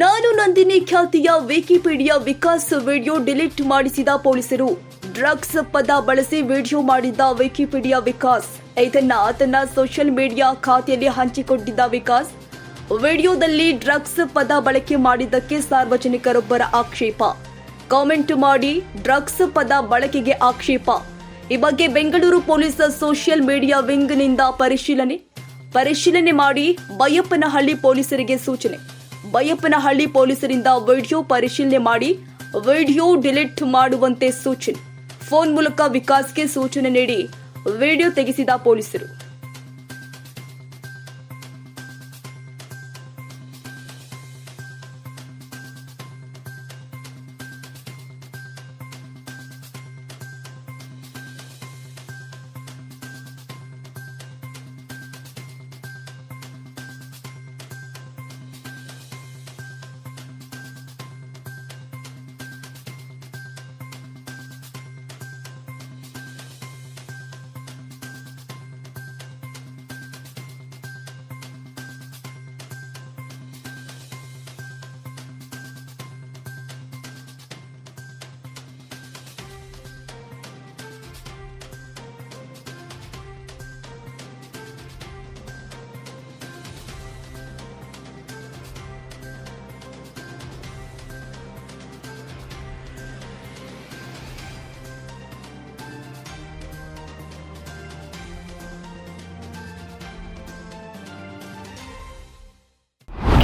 ನಾನು ನಂದಿನಿ ಖ್ಯಾತಿಯ Wikipedia Vikas video delete ಮಾಡಿಸಿದ ಪೊಲೀಸರು. ಡ್ರಗ್ಸ್ ಪದ ಬಳಸಿ ವಿಡಿಯೋ ಮಾಡಿದ್ದ ವಿಕಿಪೀಡಿಯಾ ವಿಕಾಸ್. ಇದನ್ನ ತನ್ನ ಸೋಷಿಯಲ್ ಮೀಡಿಯಾ ಖಾತೆಯಲ್ಲಿ ಹಂಚಿಕೊಂಡಿದ್ದ ವಿಕಾಸ್. ವಿಡಿಯೋದಲ್ಲಿ ಡ್ರಗ್ಸ್ ಪದ ಬಳಕೆ ಮಾಡಿದ್ದಕ್ಕೆ ಸಾರ್ವಜನಿಕರೊಬ್ಬರ ಆಕ್ಷೇಪ. ಕಾಮೆಂಟ್ ಮಾಡಿ ಡ್ರಗ್ಸ್ ಪದ ಬಳಕೆಗೆ ಆಕ್ಷೇಪ. ಈ ಬಗ್ಗೆ ಬೆಂಗಳೂರು ಪೊಲೀಸ್ ಸೋಷಿಯಲ್ ಮೀಡಿಯಾ ವಿಂಗ್ನಿಂದ ಪರಿಶೀಲನೆ. ಪರಿಶೀಲನೆ ಮಾಡಿ ಬೈಯಪ್ಪನಹಳ್ಳಿ ಪೊಲೀಸರಿಗೆ ಸೂಚನೆ. ಬೈಯಪ್ಪನಹಳ್ಳಿ ಪೊಲೀಸರಿಂದ ವಿಡಿಯೋ ಪರಿಶೀಲನೆ ಮಾಡಿ ವಿಡಿಯೋ ಡಿಲೀಟ್ ಮಾಡುವಂತೆ ಸೂಚನೆ. ಫೋನ್ ಮೂಲಕ ವಿಕಾಸ್ಗೆ ಸೂಚನೆ ನೀಡಿ ವಿಡಿಯೋ ತೆಗೆಸಿದ ಪೊಲೀಸರು.